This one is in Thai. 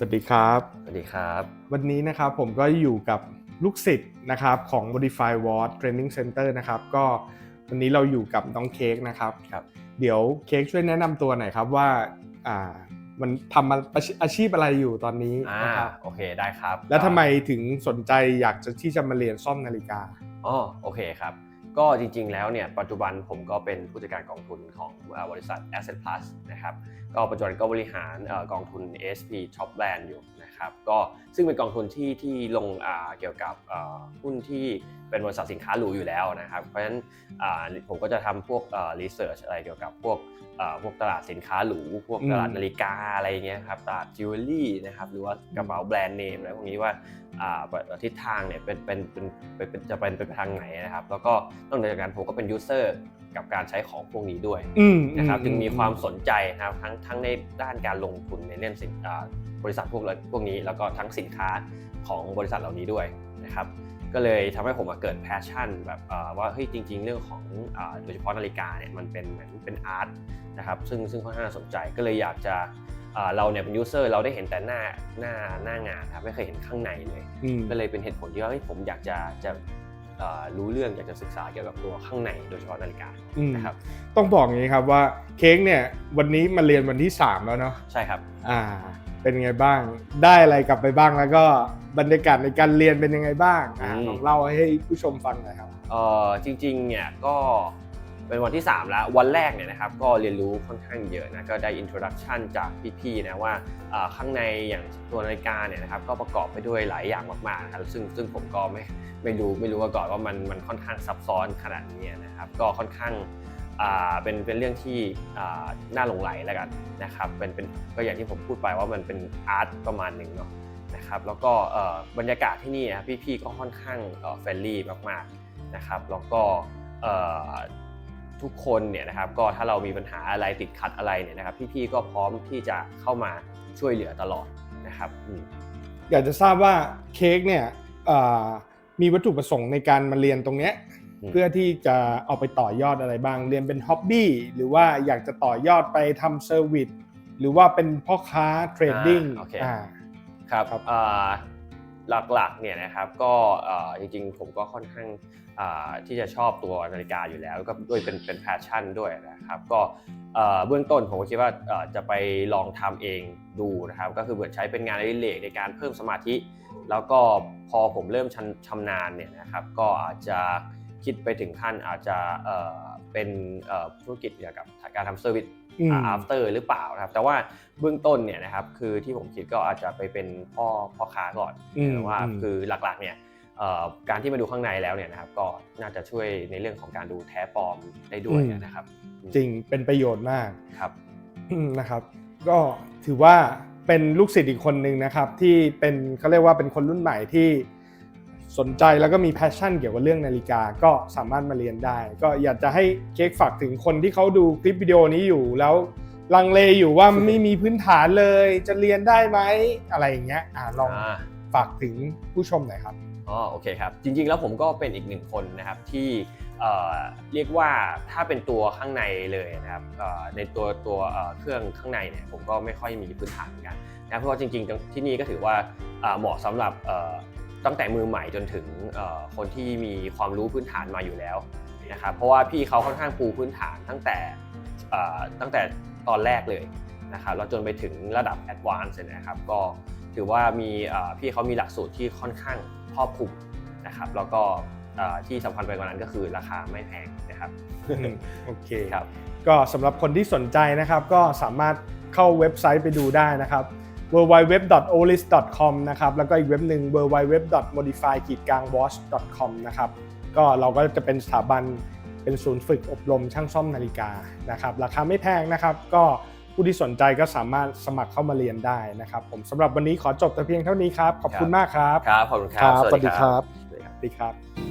วัสดีครับ สวัสดีครับ วันนี้นะครับผมก็อยู่กับลูกศิษย์นะครับของ Modify Ward Training Center นะครับ ก็วันนี้เราอยู่กับน้องเค้กนะครับครับ เดี๋ยวเค้กช่วยแนะนำตัวหน่อยครับว่าอ่ามันทำอาชีอาชีพอะไรอยู่ตอนนี้อ่านะครับโอเคได้ครับแล้วทำไมถึงสนใจอยากจะที่จะมาเรียนซ่อมนาฬิกา อ๋อโอเคครับ ก็จริงๆ แล้วเนี่ยปัจจุบันผมก็เป็นผู้จัดการกองทุนของบริษัท Asset Plus นะครับ ก็ปัจจุบันก็บริหารกองทุน ASP Top Brand อยู่ นะครับก็ซึ่งเป็นกองทุนที่ที่ลงอ่าเกี่ยวกับอ่าหุ้นที่เป็นบริษัทสินค้าหรูอยู่แล้วนะครับ เพราะฉะนั้นอ่าผมก็จะทำพวกอ่า research อะไรเกี่ยวกับพวกอ่าพวกตลาดสินค้าหรูพวกตลาดอืมนาฬิกาอะไรเงี้ยครับตลาดจิวเวลรี่นะครับหรือว่ากระเป๋าแบรนด์เนมอะไรพวกนี้ว่าอ่าทิศทางเนี่ยเป็นเป็นเป็นเป็นเป็นจะเป็นไปทางไหนนะครับ แล้วก็นอกจากนั้นผมก็เป็นยูเซอร์ กับการใช้ของพวกนี้ด้วยอืมนะครับอืจึงมีความสนใจนะครับทั้งทั้งในด้านการลงทุนในเรื่องสินอ่าบริษัทพวกพวกนี้ แล้วก็ทั้งสินค้าของบริษัทเหล่านี้ด้วยนะครับก็เลยทำให้ผมมาเกิดแพชชั่นแบบอ่าว่าเฮ้ยจริง ๆ เรื่องของอ่าโดยเฉพาะนาฬิกาเนี่ยมันเป็นเหมือนเป็นอาร์ตนะครับซึ่งซึ่งค่อนข้างน่าสนใจก็เลยอยากจะอ่าเราเนี่ยเป็นยูเซอร์เราได้เห็นแต่หน้าหน้าหน้างานครับไม่เคยเห็นข้างในเลยอืมก็เลยเป็นเหตุผลที่ว่าเฮ้ยผมอยากจะจะเอ่อ รู้เรื่องอยากจะศึกษาเกี่ยวกับตัวข้างในโดยเฉพาะนาฬิกาอืมนะครับต้องบอกอย่างนี้ครับว่าเค้กเนี่ยวันนี้มาเรียนวันที่ 3 แล้วเนาะใช่ครับอ่าเป็นไงบ้าง ได้อะไรกลับไปบ้างแล้วก็บรรยากาศในการเรียนเป็นยังไงบ้างอ่าอืมลองเล่าให้ผู้ชมฟังหน่อยครับเอ่อจริงๆเนี่ยก็ เป็นวันที่ 3 แล้ววันแรกเนี่ยนะครับก็เรียนรู้ค่อนข้างเยอะนะก็ได้ introduction จากพี่ๆนะว่าข้างในอย่างตัวนาฬิกาเนี่ยนะครับก็ประกอบไปด้วยหลายอย่างมากๆนะครับซึ่งซึ่งผมก็ไม่ไม่รู้ไม่รู้มาก่อนว่ามันมันค่อนข้างซับซ้อนขนาดนี้นะครับก็ค่อนข้างเป็นเป็นเรื่องที่น่าหลงไหลแล้วกันนะครับเป็นเป็นก็อย่างที่ผมพูดไปว่ามันเป็นอาร์ตประมาณหนึ่งเนาะนะครับแล้วก็บรรยากาศที่นี่นะพี่ๆก็ค่อนข้างเฟรนลี่มากๆนะครับแล้วก็ ทุกคนเนี่ยนะครับก็ถ้าเรามีปัญหาอะไรติดขัดอะไรเนี่ยนะครับ พี่ๆก็พร้อมที่จะเข้ามาช่วยเหลือตลอดนะครับอืมอยากจะทราบว่าเค้กเนี่ยเอ่อมีวัตถุประสงค์ในการมาเรียนตรงเนี้ยอืมเพื่อที่จะเอาไปต่อยอดอะไรบ้าง เรียนเป็นฮ็อบบี้หรือว่าอยากจะต่อยอดไปทำเซอร์วิสหรือว่าเป็นพ่อค้าเทรดดิ้งอ่าโอเคอ่าครับครับอ่า หลักๆเนี่ยนะครับก็จริงๆ ผมก็ค่อนข้างที่จะชอบตัวนาฬิกาอยู่แล้วก็ด้วยเป็นเป็นแพชชั่นด้วยนะครับก็เบื้องต้นผมก็คิดว่าจะไปลองทำเองดูนะครับก็คือเหมือนใช้เป็นงานอดิเรกในการเพิ่มสมาธิ แล้วก็พอผมเริ่มชำนาญเนี่ยนะครับก็อาจจะคิดไปถึงขั้นอาจจะเป็นธุรกิจเกี่ยวกับการทำเซอร์วิส after หรือเปล่านะครับ แต่ว่าเบื้องต้นเนี่ยนะครับคือที่ผมคิดก็อาจจะไปเป็นพ่อพ่อค้าก่อนอืมแต่ว่าอืมคือหลักๆเนี่ยเอ่อการที่มาดูข้างในแล้วเนี่ยนะครับก็น่าจะช่วยในเรื่องของการดูแท้ปลอมได้ด้วยนะครับ จริงเป็นประโยชน์มากครับอืมนะครับ ก็ถือว่าเป็นลูกศิษย์อีกคนหนึ่งนะครับ ที่เป็นเขาเรียกว่าเป็นคนรุ่นใหม่ที่ สนใจแล้วก็มีแพชชั่นเกี่ยวกับเรื่องนาฬิกาก็สามารถมาเรียนได้ ก็อยากจะให้เค้กฝากถึงคนที่เขาดูคลิปวิดีโอนี้อยู่แล้วลังเลอยู่ว่าไม่มีพื้นฐานเลย จะเรียนได้ไหมอะไรอย่างเงี้ยอ่าลองอ่าฝากถึงผู้ชมหน่อยครับอ๋อโอเคครับ จริงๆแล้วผมก็เป็นอีกหนึ่งคนนะครับที่เอ่อเรียกว่าถ้าเป็นตัวข้างในเลยนะครับเอ่อในตัวตัวเอ่อเครื่องข้างในเนี่ยผมก็ไม่ค่อยมีพื้นฐานเหมือนกันนะเพราะว่าจริงๆ ที่นี่ก็ถือว่าอ่าเหมาะสำหรับเอ่อ ตั้งแต่มือใหม่จนถึงเอ่อคนที่มีความรู้พื้นฐานมาอยู่แล้วนะครับเพราะว่าพี่เขาค่อนข้างปูพื้นฐานตั้งแต่เอ่อตั้งแต่ตอนแรกเลยนะครับแล้วจนไปถึงระดับแอดวานซ์นะครับก็ถือว่ามีเอ่อพี่เขามีหลักสูตรที่ค่อนข้างครอบคลุมนะครับแล้วก็เอ่อที่สำคัญไปกว่านั้นก็คือราคาไม่แพงนะครับโอเคครับก็สำหรับคนที่สนใจนะครับก็สามารถเข้าเว็บไซต์ไปดูได้นะครับ www.olis.com นะครับแล้วก็อีกเว็บหนึ่ง www.modify-watch.com นะครับก็เราก็จะเป็นสถาบันเป็นศูนย์ฝึกอบรมช่างซ่อมนาฬิกานะครับราคาไม่แพงนะครับก็ผู้ที่สนใจก็สามารถสมัครเข้ามาเรียนได้นะครับผมสำหรับวันนี้ขอจบแต่เพียงเท่านี้ครับ ขอบคุณมากครับ ครับ ขอบคุณครับ สวัสดีครับ สวัสดีครับสวัสดีครับ